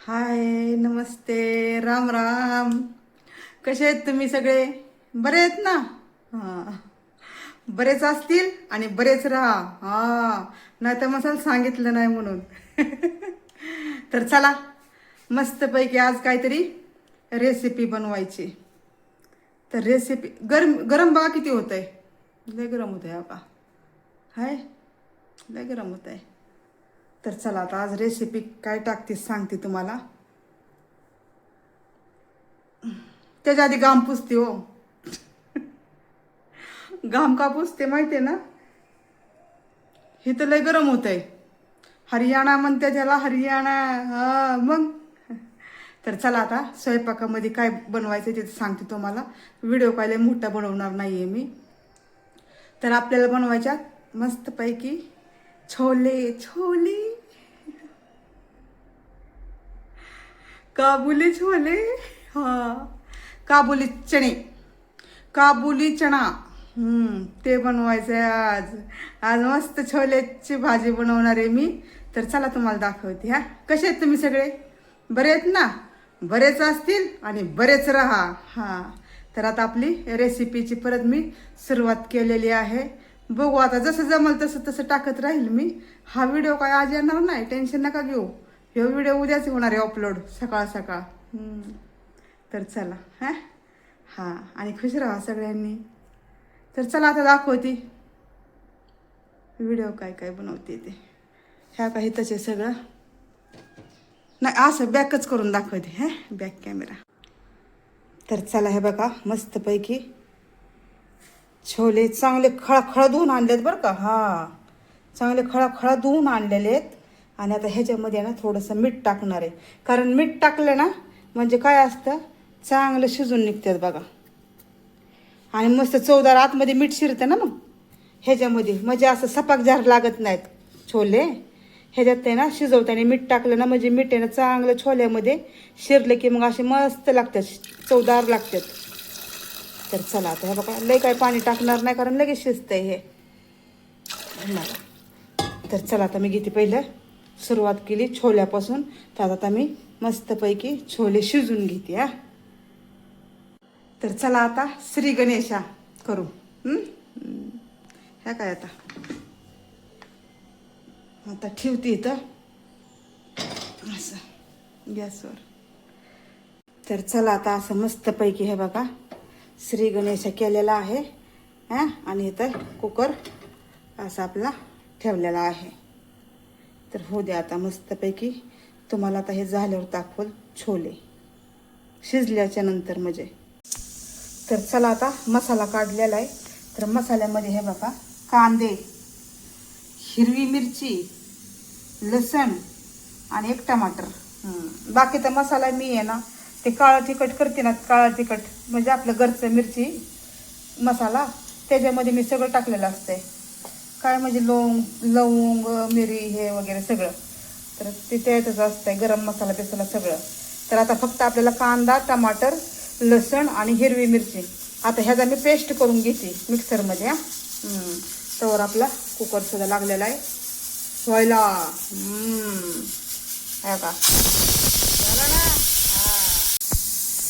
हाय नमस्ते राम राम. कसे आहेत तुम्ही सगळे? बरे आहेत ना? हां. बरेच असतील आणि बरेच राहा. हा. नाही तर मसाल सांगितलं नाही म्हणून. तर चला मस्तपैकी आज काहीतरी रेसिपी बनवायची. तर रेसिपी गरम गरम बघा किती होत आहे लय गरम होत आहे बाबा हाय लय गरम होत आहे तर चला आता आज रेसिपी काय टाकते सांगते तुम्हाला. त्याच्या आधी घाम पुसते हो. घाम का पुसते माहिती आहे ना? हे तर लय गरम होत आहे हरियाणा म्हणते त्याला हरियाणा मग. तर चला आता स्वयंपाकामध्ये काय बनवायचं ते सांगते तुम्हाला. व्हिडिओ काय मोठा बनवणार नाही आहे मी. तर आपल्याला बनवायच्या मस्तपैकी छोले छोले. काबुली छोले हा. काबुली चणे. काबुली चणा. ते बनवायचं आहे आज. आज मस्त छोल्याची भाजी बनवणार आहे मी. तर चला तुम्हाला दाखवते हा. कसे आहेत तुम्ही सगळे? बरे आहेत ना? बरेच असतील आणि बरेच राहा. हा. तर आता आपली रेसिपीची परत मी सुरुवात केलेली आहे. बघू आता जसं जमल तसं तसं टाकत राहील मी. हा व्हिडिओ काय आज येणार नाही टेन्शन नका घेऊ. हे व्हिडिओ उद्याच होणार आहे अपलोड सकाळ सकाळ. तर चला हा? हां आणि खुश राहा सगळ्यांनी. तर चला आता दाखवते. व्हिडिओ काय काय बनवते ते. ह्या काही तसे सगळं. नाही असं बॅकच करून दाखवते हां? बॅक कॅमेरा तर चला हे बघा मस्तपैकी. छोले चांगले खळखळ धुवून आणलेत बरं का. हां. चांगले खळाखळ धुवून आणलेले आहेत. आणि आता ह्याच्यामध्ये ना थोडंसं मीठ टाकणार आहे. कारण मीठ टाकलं ना म्हणजे काय असतं? चांगलं शिजून निघतात बघा. आणि मस्त चवदार आतमध्ये मीठ शिरतं ना मग. ह्याच्यामध्ये म्हणजे असं सपाक जार लागत नाहीत छोले. ह्याच्यात आहे ना शिजवताना मीठ टाकलं ना म्हणजे मीठ आहे ना चांगलं छोल्यामध्ये शिरलं की मग असे मस्त लागतात चवदार लागतात. तर चला आता हे बघा लय काय पाणी टाकणार नाही कारण लगेच शिजतंय हे. तर चला आता मी घेते पहिलं सुरुवात केली छोल्यापासून. तर आता मी मस्तपैकी छोले शिजून घेते हा. तर चला आता श्री गणेशा करू. ह्या काय आता? आता ठेवते इथं. असं गॅसवर. तर चला आता असं मस्तपैकी हे बघा. श्री गणेश केलेला आहे हां? आणि इथं कुकर असा आपला ठेवलेला आहे. तर होऊ द्या आता मस्तपैकी. तुम्हाला आता हे झाल्यावर दाखवल छोले. शिजल्याच्या नंतर म्हणजे. तर चला आता मसाला काढलेला आहे. तर मसाल्यामध्ये हे बघा कांदे हिरवी मिरची लसण आणि एक टमाटर. बाकी तर मसाला मी आहे ना ते काळं तिखट करते ना काळं तिखट म्हणजे आपलं घरचं मिरची मसाला त्याच्यामध्ये मी सगळं टाकलेलं असतंय. काय म्हणजे लवंग लवंग मिरी हे वगैरे सगळं. तर ते त्यातच असतंय गरम मसाला बिसाला सगळं. तर आता फक्त आपल्याला कांदा टमाटर लसण आणि हिरवी मिरची. आता ह्याचा मी पेस्ट करून घेते मिक्सरमध्ये हां. तवर आपला कुकर सुद्धा लागलेला आहे. व्हायला! का झालं ना?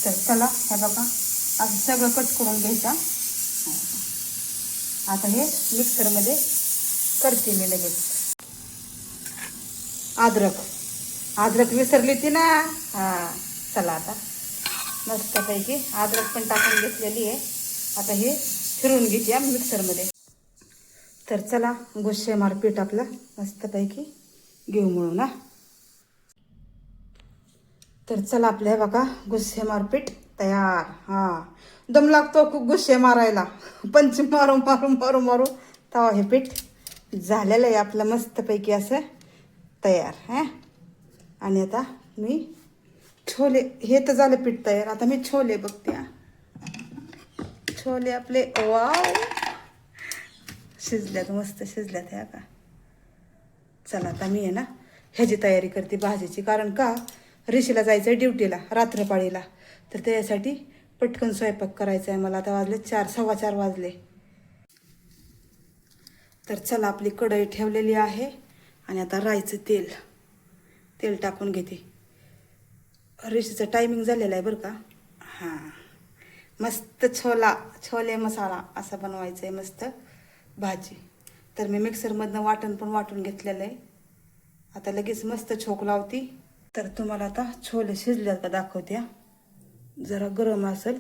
तर चला हे बघा. असं सगळं कट करून घ्यायचा. आता हे मिक्सरमध्ये करते मी लगेच. अद्रक. अद्रक विसरली ती ना? हा चला आता. मस्तपैकी अद्रक पण टाकून घेतलेली आहे. आता हे फिरून घेते मिक्सरमध्ये. तर चला गुस्से मारपीट आपलं मस्तपैकी घेऊ म्हणून ना तर चला आपल्या हे बघा गुस्से मारपीट तयार. हा. दम लागतो खूप गुस्से मारायला. पंच मारू मारू मारू मारू. तवा हे पीठ झालेलं आहे आपलं मस्तपैकी असं तयार हां. आणि आता मी छोले हे तर झालं पीठ तयार. आता मी छोले बघते छोले आपले वाव. शिजल्यात मस्त शिजल्यात ह्या का चला आता मी आहे ना ह्याची तयारी करते भाजीची. कारण का? ऋषीला जायचं आहे ड्युटीला रात्रपाळीला. तर त्याच्यासाठी पटकन स्वयंपाक करायचा आहे मला. आता वाजले चार सव्वा चार वाजले. तर चला आपली कढई ठेवलेली आहे आणि आता राईचं तेल. तेल टाकून घेते. रेषेचं टायमिंग झालेलं आहे बरं का? हां. मस्त छोला छोले मसाला असा बनवायचा आहे मस्त भाजी. तर मी मिक्सरमधनं वाटण पण वाटून घेतलेलं आहे. आता लगेच मस्त छोक लावती. तर तुम्हाला आता छोले शिजल्यात का दाखवते जरा गरम असेल.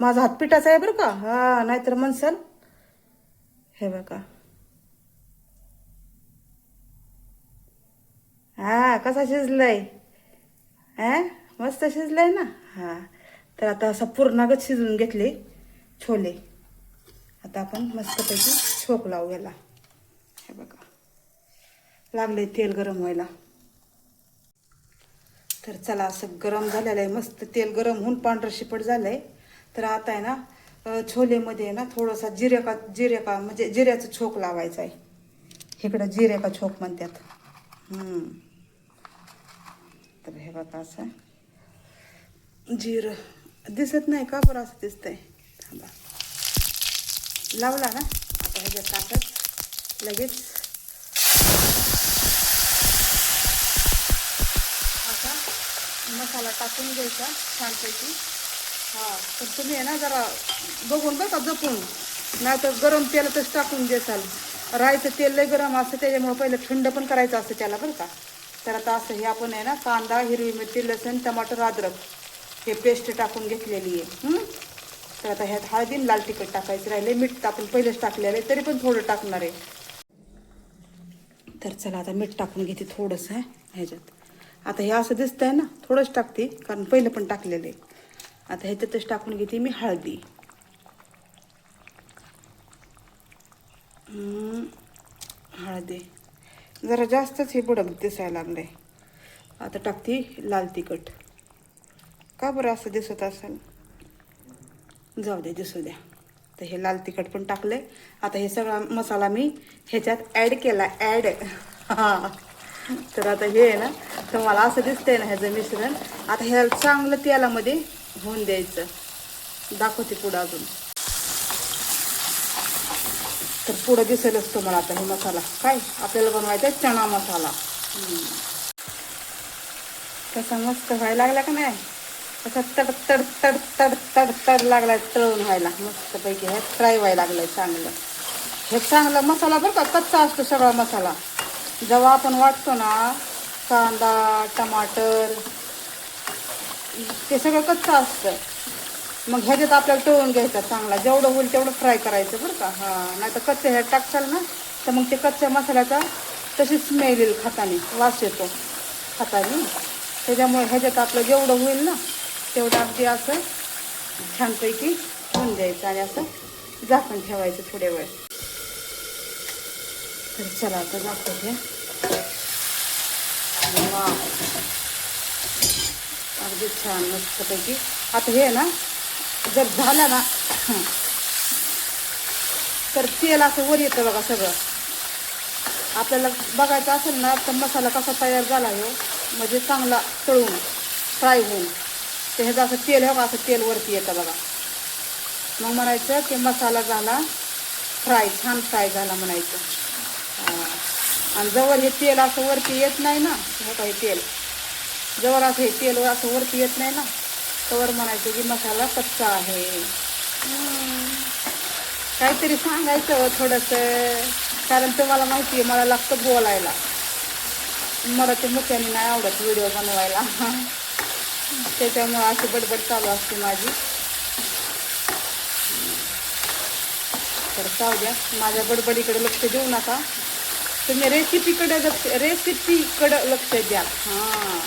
माझा हात पिठाचा आहे बरं का? हा नाहीतर म्हणसाल हे बघा. हा कसा शिजलाय? हा मस्त शिजलाय ना? हा. तर आता असा पूर्णागत शिजवून घेतले छोले. आता आपण मस्तपैकी छोक लावू याला. हे बघा. लागले तेल गरम व्हायला. तर चला असं गरम झालेलं आहे. मस्त तेल गरम होऊन पांढरं शिपट झालं आहे तर आता आहे ना छोलेमध्ये आहे ना थोडासा जिरेका का का म्हणजे जिऱ्याचं छोक लावायचं आहे. इकडं जिरेका छोक म्हणतात. तर हे बघा असं. जिरं. दिसत नाही का बरं असं दिसतंय? थांबा. लावला ना? आता ह्याच्या टाकत. लगेच. मसाला टाकून घ्यायचा छानपैकी. हा तर तुम्ही आहे ना जरा बघून बघा जपून. नाही तर गरम तेलातच टाकून देसाल राहायचं तेल लय गरम असतं त्याच्यामुळे पहिलं थंड पण करायचं असतं त्याला बरं का. तर आता असं हे आपण आहे ना कांदा हिरवी मिरची लसूण टमाटर अद्रक हे पेस्ट टाकून घेतलेली आहे. तर आता ह्यात हळदी लाल तिखट टाकायचं राहिले मीठ तर आपण पहिलेच टाकलेलं आहे तरी पण थोडं टाकणार आहे. तर चला आता मीठ टाकून घेते थोडंसं ह्याच्यात. आता हे असं दिसतंय ना थोडंच टाकते कारण पहिलं पण टाकलेलं आहे. आता ह्याच्यातच टाकून घेते मी हळदी. हळदी. जरा जास्तच हे बुडक दिसायला लागलंय. आता टाकते लाल तिखट. का बरं असं दिसत असेल? जाऊ दे दिसू द्या. तर हे लाल तिखट पण टाकलंय. आता हे सगळा मसाला मी ह्याच्यात ॲड केला ॲड हां तर आता हे आहे ना तुम्हाला असं दिसतंय ना ह्याचं मिश्रण. आता ह्याला चांगलं तेलामध्ये होऊन द्यायचं. दाखवते पुढं अजून. तर पुढं दिसेलच तुम्हाला आता हे मसाला. काय? आपल्याला बनवायचा आहे चणा मसाला. कसा मस्त व्हायला लागला का नाही? असा तड तड तड तड तड तड लागलाय तळून व्हायला. मस्तपैकी हे फ्राय व्हायला लागलाय चांगलं. हे चांगलं मसाला बरं का कच्चा असतो सगळा मसाला. जेव्हा आपण वाटतो ना कांदा टमाटर ते सगळं कच्चं असतं. मग ह्याच्यात आपल्याला तळून घ्यायचा चांगला. जेवढं होईल तेवढं फ्राय करायचं बरं का? हां. नाही तर कच्चं ह्यात टाकशाल ना तर मग ते कच्च्या मसाल्याचा तशी स्मेल येईल खाताने. वास येतो खाताने. त्याच्यामुळे ह्याच्यात आपलं जेवढं होईल ना तेवढं अगदी असं छानपैकी होऊन द्यायचं आणि असं झाकण ठेवायचं थोड्या वेळ. तर चला आता दाखवते वा. अगदी छान मस्तपैकी. आता हे ना जर झालं ना तर तेल असं वर येतं बघा सगळं. आपल्याला बघायचं असेल ना तर मसाला कसा तयार झाला हो म्हणजे चांगला तळून फ्राय होऊन. तर ह्याचं असं तेल हवं असं तेल वरती येतं बघा. मग म्हणायचं की मसाला झाला फ्राय छान फ्राय झाला म्हणायचं. आणि जवळ हे तेल असं वरती येत नाही ना हे काही तेल. जवळ असं हे तेल असं वरती येत नाही ना तवर म्हणायचं की मसाला कच्चा आहे. काहीतरी सांगायचं थोडंसं कारण तुम्हाला माहिती आहे मला लागतं बोलायला. मला ते मुख्याने नाही आवडत व्हिडिओ बनवायला. त्याच्यामुळं अशी बडबड चालू असते माझी. तर जाऊ द्या माझ्या बडबडीकडे लक्ष देऊ नका. तुम्ही रेसिपीकडे लक्ष रेसिपीकडं लक्ष द्या. हां.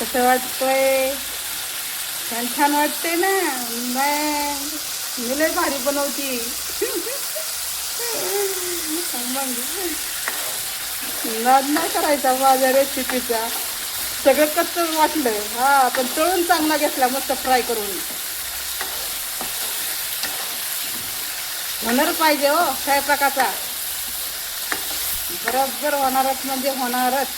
कसं वाटतंय? छान छान वाटते ना? बाय मी लय भारी बनवती. मग नाद नाही करायचा माझ्या रेसिपीचा सगळं कच्चं वाटलं? हा पण तळून चांगला घेतला मस्त फ्राय करून. होणार पाहिजे हो स्वयंपाकाचा बरोबर होणारच म्हणजे होणारच.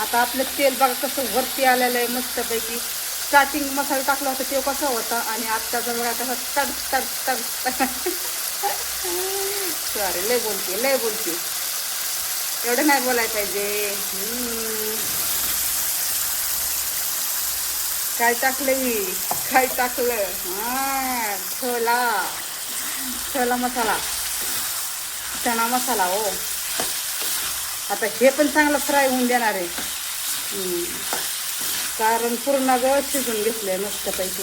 आता आपलं तेल बघा कसं वरती आलेलं आहे मस्तपैकी. स्टार्टिंग मसाला टाकला होता ते कसं होता? आणि आत्ताचा बघा कसं तड तड तड सॉरी लय बोलते लय बोलते. एवढं नाही बोलायला पाहिजे. काय टाकलं मी काय टाकलं? छोला. छोला मसाला. चणा मसाला हो. आता हे पण चांगलं फ्राय होऊन देणार आहे. कारण पूर्ण गवत शिजून घेतलं आहे मस्तपैकी.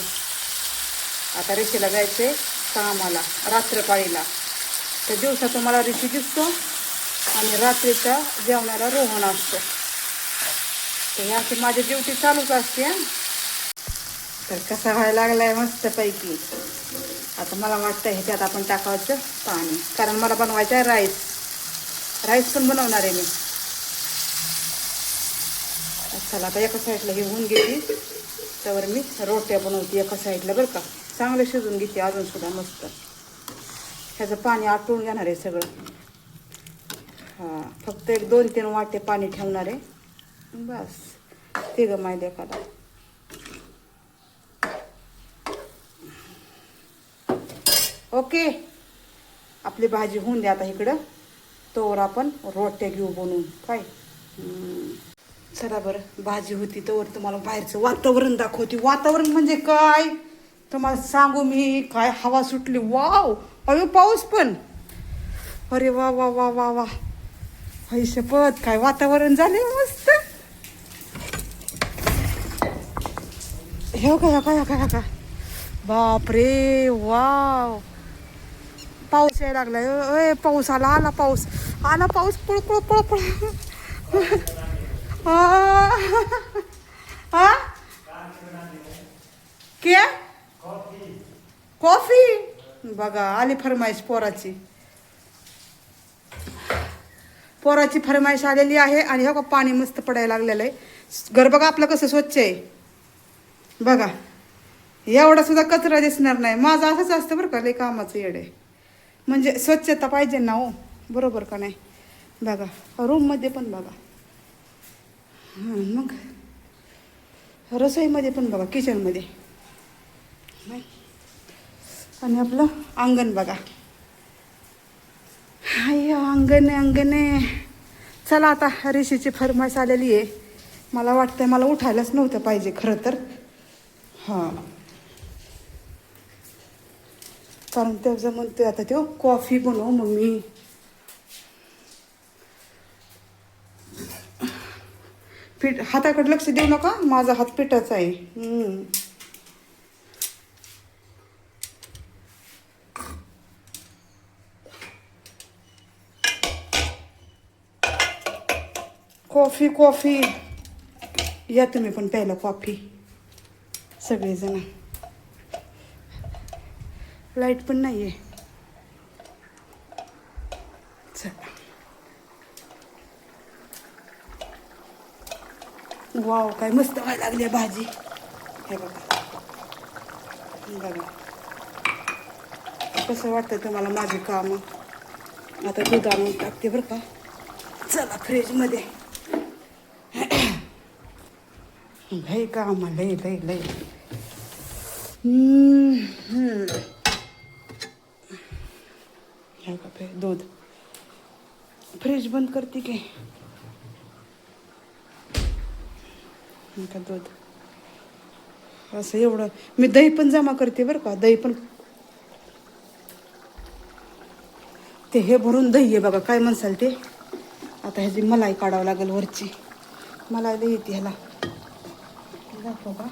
आता रेशीला जायचंय कामाला रात्रपाळीला. तर दिवसा तुम्हाला ऋषी दिसतो आणि रात्रीच्या जेवणाला रोहन असतो. तर हे अशी माझी ड्युटी चालूच असते. तर कसा व्हायला लागलाय मस्तपैकी. आता मला वाटतं ह्याच्यात आपण टाकायचं पाणी. कारण मला बनवायचं आहे राईस राईस पण बनवणार आहे मी. चला आता एका साईडला हे होऊन गेली त्यावर मी रोट्या बनवते एका साईडला बरं का. चांगलं शिजून घेते अजून सुद्धा मस्त. ह्याचं पाणी आटवून घेणार आहे सगळं. हां फक्त एक दोन तीन वाटे पाणी ठेवणार आहे. बस. ते ग माहिती एखादा ओके. आपली भाजी होऊन द्या आता इकडं. तोवर आपण रोट्या घेऊ बनवून. काय? चला बरं भाजी होती तोवर तुम्हाला बाहेरचं वातावरण दाखवते. वातावरण म्हणजे काय? तुम्हाला सांगू मी काय हवा सुटली. वाव! अरे पाऊस पण! अरे वा वा वा वा वा. हई शपथ काय वातावरण झाले मस्त. हे का काय काय काय बापरे वाव! पाऊस यायला लागलाय. अय पाऊस आला आला पाऊस. आला पाऊस पळ पळ पळ पळ. क्या कॉफी. बघा आली फरमाईश पोराची. पोराची फरमाईश आलेली आहे आणि हो का पाणी मस्त पडायला लागलेलं आहे. घर बघा आपलं कसं स्वच्छ आहे. बघा. एवढा सुद्धा कचरा दिसणार नाही. माझं असंच असतं बरं का लई कामाचं येडे म्हणजे स्वच्छता पाहिजे ना हो. बरोबर का नाही? बघा रूममध्ये पण बघा. हां मग? रसोईमध्ये पण बघा किचनमध्ये नाही. आणि आपलं अंगण बघा. हाय अंगण आहे अंगण आहे. चला आता ऋषीची फरमाईश आलेली आहे. मला वाटतं मला उठायलाच नव्हतं पाहिजे खरं तर. हां. कारण त्याचं म्हणते आता तो कॉफी बनव मम्मी. पीठ हाताकडे लक्ष देऊ नका माझा हात पिठाचा आहे. Coffee coffee. या तुम्ही पण प्यायला कॉफी सगळेजण. लाइट पण नाही आहे चला. वाव काय मस्त व्हायला लागली आहे भाजी. हे बघा. बघा. कसं वाटतं तुम्हाला माझी कामं? आता दूध आणून टाकते बरं का? चला फ्रीजमध्ये लय काम लय लय लय. हम्म, हम्म. दूध. फ्रीज बंद करते की? का दूध? असं एवढं. मी दही पण जमा करते बरं का दही पण. ते हे भरून दही आहे बघा काय म्हणसाल ते? आता ह्याची मलाई काढावं लागेल वरची. मलाई दही येते ह्याला. दाखव का?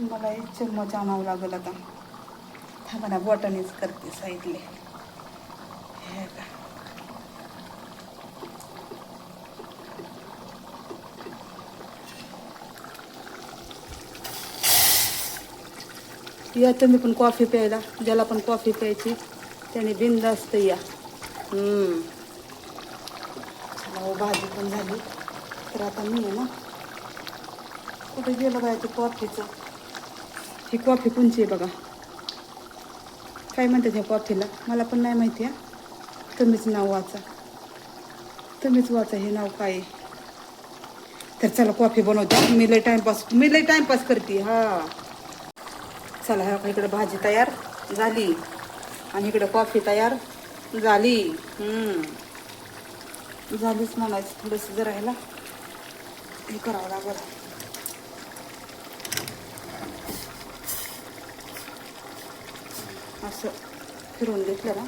मला चम्मच आणावं लागेल आता. थांबा ना बॉटनीच करते साईडले हे का या तुम्ही पण कॉफी प्यायला ज्याला पण कॉफी प्यायची त्याने बिंदास्त या. हो, भाजी पण झाली. तर आता मी आहे ना कुठे गेलं बाय ते कॉफीचं? ही कॉफी कोणची आहे बघा? काय म्हणतात ह्या कॉफीला? मला पण नाही माहिती आहे तुम्हीच नाव वाचा तुम्हीच वाचा हे नाव काय तर चला कॉफी बनवते मी लई टाईमपास मी लई टाईमपास करते हां चला हा इकडे भाजी तयार झाली आणि इकडे कॉफी तयार झाली झालीच म्हणायचं थोडस जर राहिला हे करावं लागलं असं फिरून घेतलं ना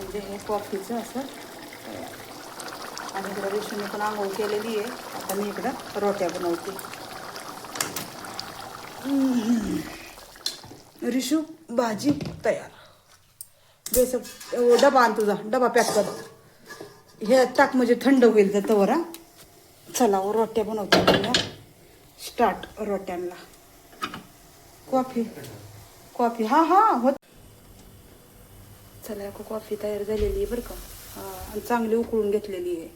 म्हणजे हे कॉफीचं असं आणि इकडं रेशीने पण आंघोळ केलेली आहे. आता मी इकडं रोट्या बनवते. रिशू भाजी तयार. बेसन डबा आण तुझा. डबा पॅक कर. हे टाक म्हणजे थंड होईल तर तवर हा. चला रोट्या बनवते स्टार्ट रोट्यांना. कॉफी. कॉफी. हा हा होत चला का कॉफी तयार झालेली आहे बरं का. आणि चांगली उकळून घेतलेली आहे.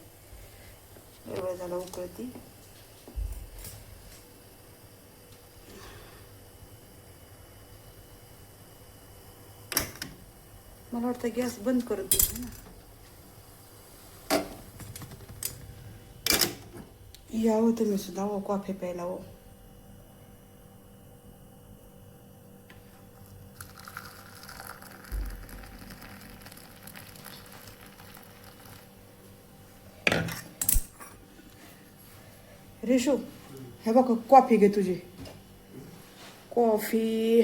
एवढं झालं उकळती. मला वाटतं गॅस बंद करत दे ना. यावं हो तुम्ही सुद्धा हो कॉफी प्यायला हो. रेशू हे बघ कॉफी घे तुझी. कॉफी.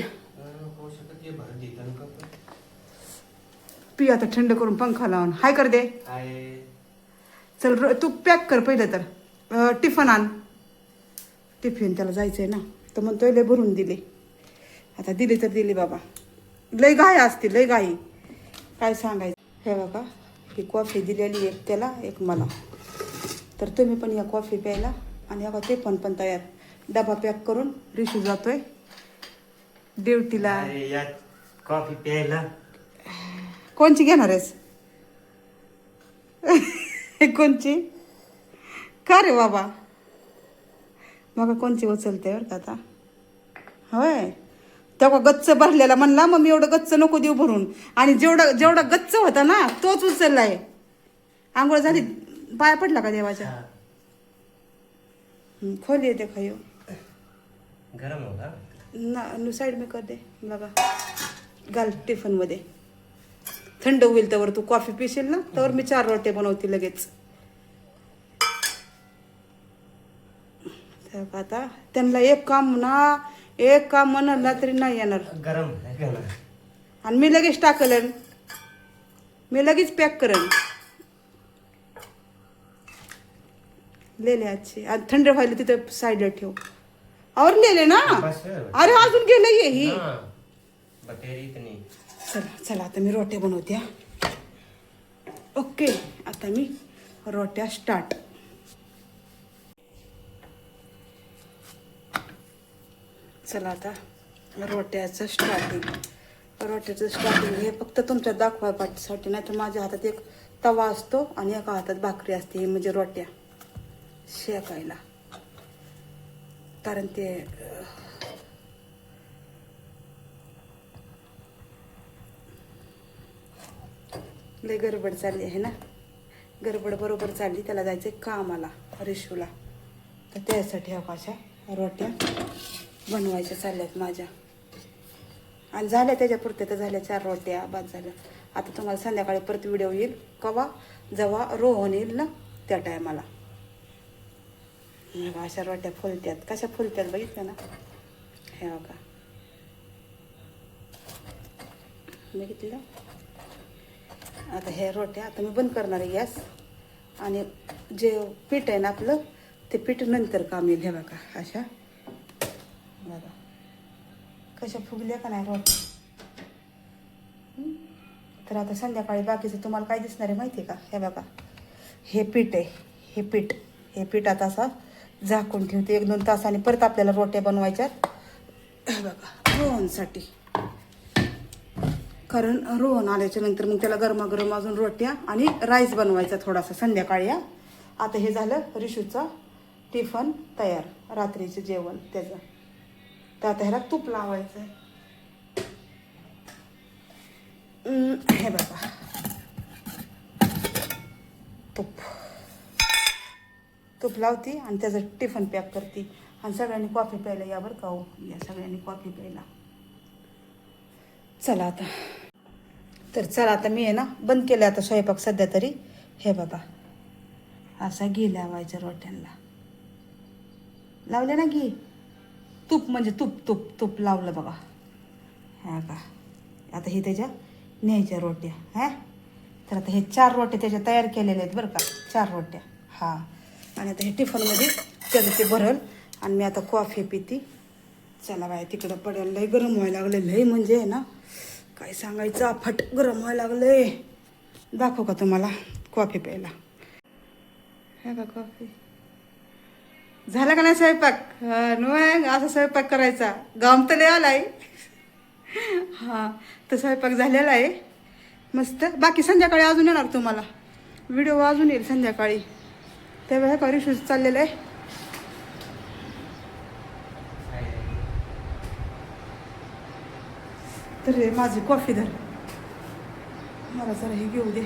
पी आता थंड करून पंखा लावून. हाय कर दे. चल र- तू पॅक कर पहिलं तर. टिफन आण. टिफिन त्याला जायचंय ना. तर म्हणतोय लय भरून दिली. आता दिली तर दिली बाबा. लय गाय असते लय गाई काय सांगायचं? हे बघा ही कॉफी दिलेली एक त्याला एक मला. तर तुम्ही पण या कॉफी प्यायला. आणि बघा ते पण पण तयार. डबा पॅक करून रिशू जातोय. ड्युटीला अरे यात कॉफी प्यायला. कोणची घेणार आहेस? कोणची? का रे बाबा? मग कोणची उचलते बरं का आता? होय. तेव्हा गच्च भरलेला म्हणला मग मी एवढं गच्च नको देऊ भरून. आणि जेवढा जेवढा गच्च होता ना तोच उचललाय. आंघोळ झाली. पाया पडला का देवाच्या? हा. हं, खोल येते खायो गरम होता ना साईड मी कर दे बघा घाल टिफिनमध्ये थंड होईल त्यावर तू कॉफी पिशील ना त्यावर मी चार रोटे बनवते लगेच. तर आता त्यांना एक काम ना एक काम म्हणाला तरी नाही येणार. गरम ना आणि मी लगेच टाकलन मी लगेच पॅक करेन. लेले आजचे. आणि थंड व्हायला तिथं साईडला ठेव. आवरलेले ना? बस अरे अजून गेलं ये ही. चला चला आता मी रोट्या बनवते. ओके आता मी रोट्या स्टार्ट चला आता रोट्याचं स्टार्टिंग रोट्याचं स्टार्टिंग हे फक्त तुमच्या दाखवायसाठी नाही तर माझ्या हातात एक तवा असतो आणि एका हातात भाकरी असते हे म्हणजे रोट्या. शेकायला. कारण ते लय गडबड चालली आहे ना? गडबड बरोबर चालली त्याला जायचं कामाला रेशूला. तर त्यासाठी अवकाशा रोट्या बनवायच्या चालल्यात माझ्या. आणि झाल्या त्याच्यापुरत्या तर झाल्या चार रोट्या बाद झाल्या. आता तुम्हाला संध्याकाळी परत व्हिडिओ येईल कवा जेव्हा रोहन येईल ना त्या टायमाला अशा रोट्या फुलत्यात. कशा फुलत्यात बघितलं ना? हे बघा. बघितलं? आता हे रोट्या आता मी बंद करणार आहे गॅस. आणि जे पीठ आहे ना आपलं ते पीठ नंतर काम येईल हे बघा. अशा. बघा. कशा फुगल्या का नाही रोट्या? तर आता संध्याकाळी बाकीचं तुम्हाला काय दिसणार आहे माहिती आहे का? हे बघा. हे पीठ आहे. हे पीठ. हे पीठ आता असं झाकून ठेवते. एक दोन तासाने परत आपल्याला रोट्या बनवायच्यात. बघा रोहनसाठी. कारण रोहन आल्याच्यानंतर मग त्याला गरमागरम अजून रोट्या आणि राईस बनवायचा थोडासा संध्याकाळी या आता हे झालं रिशूचा टिफन तयार रात्रीचं जेवण त्याचं. तर आता ह्याला तूप लावायचं आहे हे बघा. तूप. तूप लावती आणि त्याचं टिफन पॅक करते. आणि सगळ्यांनी कॉफी प्यायला या बरं का हो. या सगळ्यांनी कॉफी प्यायला. चला आता. तर चला आता मी आहे ना बंद केलं आता स्वयंपाक सध्या तरी. हे बघा. असा घी लावायचा रोट्यांना. लावले ना घी तूप म्हणजे तूप तूप तूप लावलं बघा. हा का आता हे त्याच्या न्यायच्या रोट्या. हा? तर आता हे चार रोट्या त्याच्या तयार केलेल्या आहेत बरं का. चार रोट्या. हां. आणि आता हे टिफनमध्ये त्याचं ते भरल आणि मी आता कॉफी पिती. चला बाय तिकडं पडेल. लय गरम व्हायला लागले लय म्हणजे आहे ना काय सांगायचं अफाट गरम व्हायला लागलंय. दाखव का तुम्हाला कॉफी प्यायला? हे का कॉफी झाला का नाही स्वयंपाक? नो आहे असा स्वयंपाक करायचा. गाम तर लय आलाय. हां तर स्वयंपाक झालेला आहे. मस्त. बाकी संध्याकाळी अजून येणार तुम्हाला. व्हिडिओ अजून येईल संध्याकाळी. तेव्हा का शूज चाललेलं आहे. तर रे माझी कॉफी धर. मला जरा हे घेऊ दे.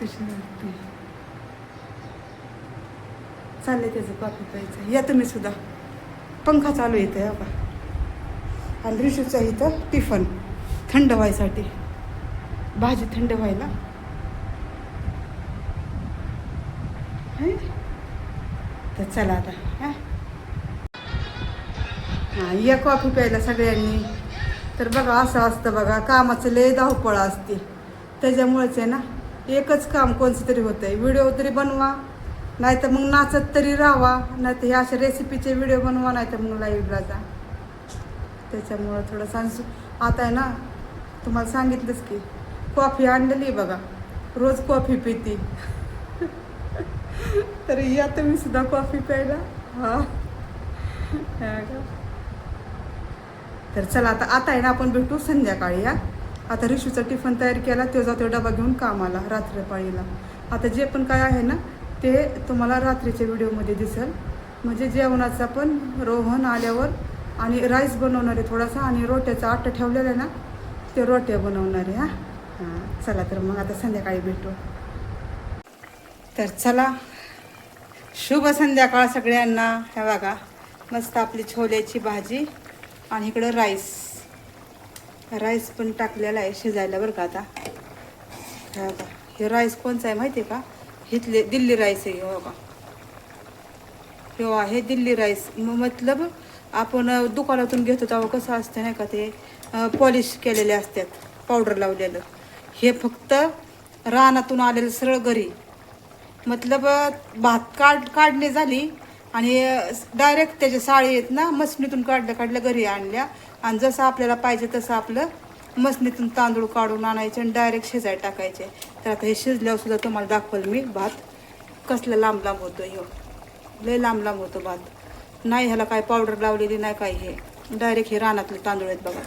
कशी चालले त्याचं कॉफी प्यायचं. या तुम्ही सुद्धा. पंखा चालू येतं आहे बा. आणि रिशूचा इथं टिफन थंड व्हायसाठी. भाजी थंड व्हायला है? तर चला आता हा. हां या कॉफी प्यायला सगळ्यांनी. तर बघा असं असतं बघा कामाचं लय धावपळ असते. त्याच्यामुळेच आहे ना एकच काम कोणचं तरी होतं आहे व्हिडिओ तरी बनवा नाही तर मग नाचत तरी राहावा नाही तर हे अशा रेसिपीचे व्हिडिओ बनवा नाही तर मग लाईव्हला जा. त्याच्यामुळं थोडं सांग आता आहे ना तुम्हाला सांगितलंच की कॉफी आणलेली आहे बघा. रोज कॉफी पिते. तर या तुम्ही सुद्धा कॉफी प्यायला? हा. तर चला आता आता आहे ना आपण भेटू संध्याकाळी या आता रिशूचा टिफन तयार केला तो जातो डबा घेऊन कामाला रात्रपाळीला. आता जे पण काय आहे ना ते तुम्हाला रात्रीच्या व्हिडिओमध्ये दिसेल. म्हणजे जेवणाचा पण रोहन आल्यावर आणि राईस बनवणार आहे थोडासा आणि रोट्याचा आटा ठेवलेला आहे ना ते रोट्या बनवणार आहे हां. हां चला तर मग आता संध्याकाळी भेटू. तर चला शुभ संध्याकाळ सगळ्यांना. हे बघा मस्त आपली छोल्याची भाजी आणि इकडं राईस. राईस पण टाकलेला आहे शिजायला बरं का आता. हे बघा हे राईस कोणचा आहे माहिती आहे का? इथले दिल्ली राईस आहे हो बघा. हो आहे दिल्ली राईस. मतलब आपण दुकानातून घेतो तेव्हा कसं असतं नाही का ते पॉलिश केलेले असतात पावडर लावलेलं. हे फक्त रानातून आलेलं सरळ घरी. मतलब भात काढ काढणी झाली आणि डायरेक्ट त्याच्या साळी आहेत ना मसनीतून काढल्या काढल्या घरी आणल्या. आणि जसं आपल्याला पाहिजे तसं आपलं मसनीतून तांदूळ काढून आणायचे आणि डायरेक्ट शिजायला टाकायचे. तर आता हे शिजल्यावर सुद्धा तुम्हाला दाखवल मी भात कसलं लांब लांब होतो ह्यो. लय लांब लांब होतो भात. नाही ह्याला काय पावडर लावलेली नाही काय हे. डायरेक्ट हे रानातले तांदूळ आहेत बघा.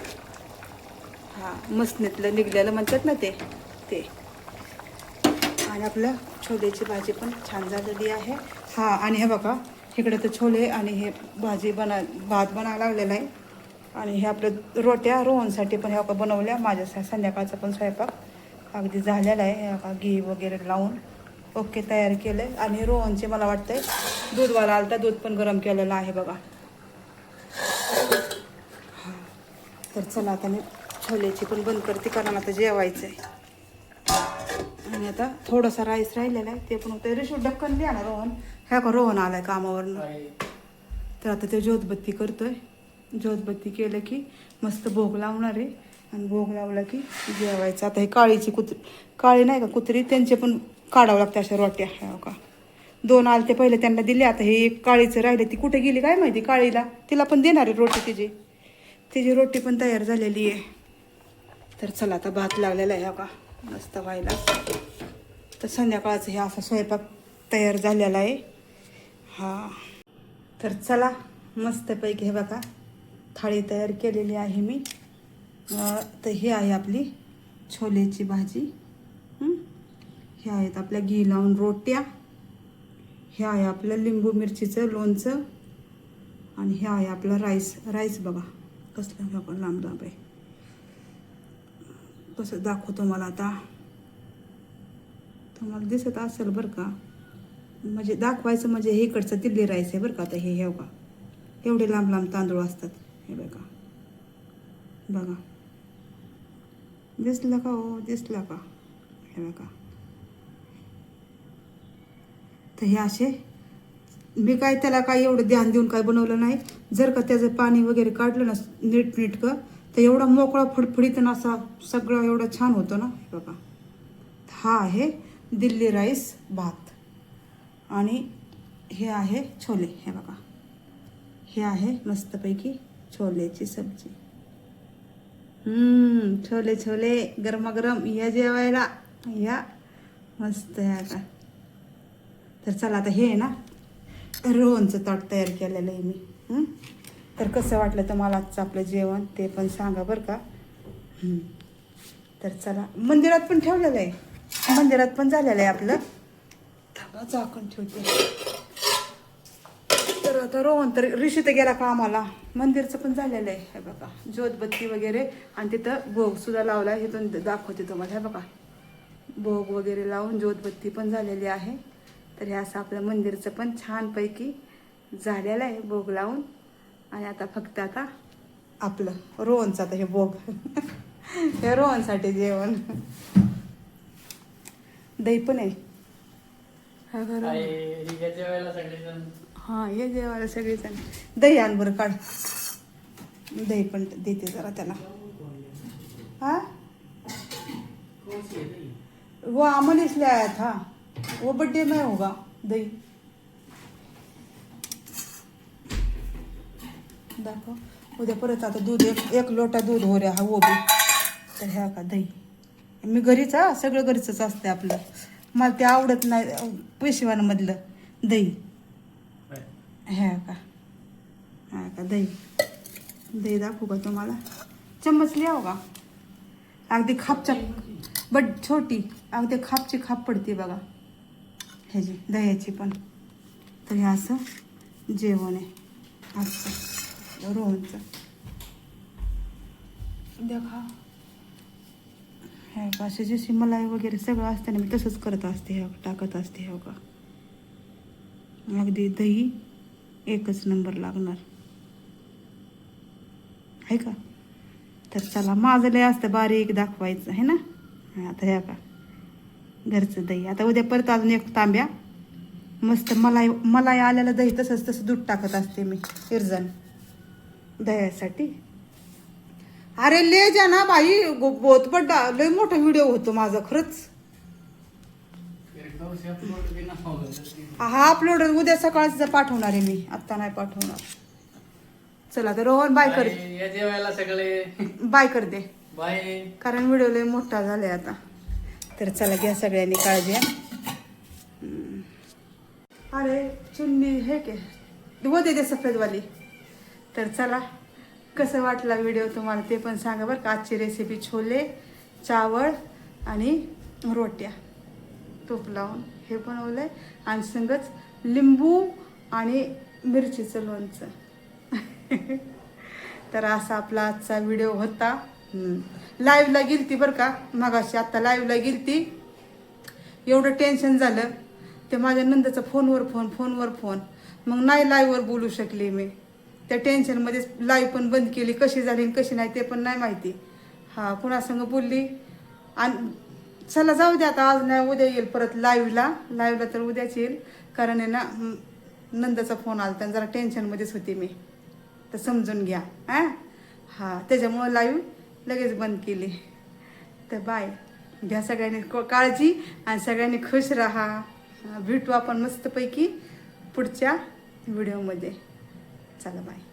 हां मसनीतलं निघलेलं म्हणतात ना ते ते. आणि आपलं छोलेची भाजी पण छान झालेली आहे. हां आणि हे बघा इकडे तर छोले आणि हे भाजी बना भात बनायला लागलेला आहे. आणि हे आपलं रोट्या रोहनसाठी पण ह्या बनवल्या. माझ्या संध्याकाळचा पण स्वयंपाक अगदी झालेला आहे. ह्या का घी वगैरे लावून ओके तयार केलं आहे आणि रोहनचे मला वाटतंय दूधवाला आलता दूध पण गरम केलेलं आहे बघा. हां तर चला आता मी छोल्याची पण बंद करते कारण आता जेवायचं आहे आणि आता थोडासा राईस राहिलेला आहे. ते पण होतं रिशू डक्कन द्या ना रोहन. ह्या का रोहन आलाय कामावरनं? तर आता ते ज्योतबत्ती करतोय. ज्योतबत्ती केलं की मस्त भोग लावणार आहे. आणि भोग लावला की जेवायचं. आता हे काळीची कुत्री काळी नाही का कुत्री? त्यांचे पण काढावं लागतं अशा रोट्या. ह्या का? दोन आलते पहिले त्यांना दिले. आता हे एक काळीचं राहिले. ती कुठे गेली काय माहिती? काळीला. तिला पण देणार आहे रोटी तिची. तिची रोटी पण तयार झालेली आहे. तर चला आता भात लागलेला आहे. का? मस्त व्हायला. तर संध्याकाळचं हे असा स्वयंपाक तयार झालेला आहे. हा. तर चला मस्तपैकी हे बघा थाळी तयार केलेली आहे मी. तर ही आहे आपली छोलेची भाजी. हे? आहेत आपल्या घी लावून रोट्या. हे आहे आपलं लिंबू मिरचीचं लोणचं. आणि हे आहे आपलं राईस राईस बघा कसलं आपण लांब लांब आहे. कसं दाखवतो मला आता? तुम्हाला दिसत असेल बरं का? म्हणजे दाखवायचं म्हणजे हे इकडचं तिल्ली राईस आहे बरं का आता हे हे का एवढे लांब लांब तांदूळ असतात. हे बघा. बघा. दिसलं का हो? दिसलं का? हे बघा. तर हे असे मी काय त्याला काय एवढं ध्यान देऊन काय बनवलं नाही. जर का त्याचं पाणी वगैरे काढलं ना नीट नीटकं तर एवढा मोकळा फडफडीत असा सगळं एवढं छान होतं ना हे बघा. हा आहे दिल्ली राईस भात. आणि हे आहे छोले हे बघा. हे आहे मस्तपैकी छोलेची सब्जी. छोले छोले गरमागरम या जेवायला. या मस्त आहे आता. तर चला आता हे आहे ना रोहनचं ताट तयार केलेलं आहे मी. हं? तर कसं वाटलं तर आजचं आपलं जेवण? ते पण सांगा बरं का. तर चला. मंदिरात पण ठेवलेलं आहे. मंदिरात पण झालेलं आहे आपलं. थांबा, झाकून ठेवते. तर आता रोहन तर ऋषी तर गेला का आम्हाला? मंदिरचं पण झालेलं आहे. हे बघा ज्योतबत्ती वगैरे. आणि तिथं भोग सुद्धा लावला आहे. पण दाखवते तुम्हाला. हे बघा. भोग वगैरे लावून ज्योतबत्ती पण झालेली आहे. तर हे असं आपलं मंदिरचं पण छानपैकी झालेलं आहे. भोग लावून. आणि आता फक्त आता आपलं रोहनचं आता हे भोग. हे रोहनसाठी जेवण. दही पण आहे. हा हा ये जेवायला सगळेजण? दही आण बरं काढ. दही पण देते जरा त्याला. हा? वो अमन इसलिए आया था वो बर्थडे में होगा दही. दाखव. उद्या परत आता दूध एक एक लोटा दूध हो रे हा वो बी. तर ह्या का दही. मी घरीच हा सगळं घरीचंच असते आपलं. मला ते आवडत नाही पेशवांमधलं दही. ह्या का. हा का दही. दही दाखवू का तुम्हाला? चम्मच लिहाव का हो अगदी खापच्या बट छोटी अगदी खापची खाप पडते बघा. ह्याची दह्याची पण. तर हे असं जेवण आहे. असं. रोहनचं देखा. हे का असे जशी मलाई वगैरे सगळं असतं ना मी तसंच करत असते हे टाकत असते हे का. अगदी दही एकच नंबर लागणार. आहे का? तर चला माझं लय असतं बारीक दाखवायचं आहे ना? आता ह्या का. घरचं दही. आता उद्या परत अजून एक तांब्या. मस्त मलाई मलाई आलेलं दही तसंच तसं दूध टाकत असते मी इरजण. दह्यासाठी अरे ले जा ना बाई बड्डा लय मोठा व्हिडिओ होतो माझा खरंच. हा अपलोड उद्या सकाळच पाठवणार आहे मी. आत्ता नाही पाठवणार. चला तर रोहन बाय कर. सगळे. बाय कर दे. बाय कारण व्हिडिओ लय मोठा झालाय आता. तर चला घ्या सगळ्यांनी काळजी. अरे चुन्नी हे के. दे सफेदवाली. तर चला कसं वाटला व्हिडिओ तुम्हाला ते पण सांगा बरं का. आजची रेसिपी छोले चावळ आणि रोट्या. तूप लावून हे बनवलंय आणि संगच लिंबू आणि मिरचीचं लोणचं. तर असा आपला आजचा व्हिडिओ होता. लाईव्हला गेलती बरं का मगाशी. आत्ता लाईव्हला गेलती. एवढं टेन्शन झालं. ते माझ्या नंदाचा फोनवर फोन फोनवर फोन मग नाही लाईव्हवर बोलू शकले मी. त्या टेन्शनमध्येच लाईव्ह पण बंद केली. कशी झाली आणि कशी नाही ते पण नाही माहिती. हा कुणासंग बोलली? आणि चला जाऊ दे आता आज नाही उद्या येईल परत लाईव्हला लाईव्हला तर उद्याच येईल. कारण आहे ना नंदाचा फोन आला तर जरा टेन्शनमध्येच होती मी. तर समजून घ्या हां? हां त्याच्यामुळं लाईव्ह लगेच बंद केली. तर बाय घ्या सगळ्यांनी क- काळजी आणि सगळ्यांनी खुश राहा. भेटू आपण मस्तपैकी पुढच्या व्हिडिओमध्ये चला बाय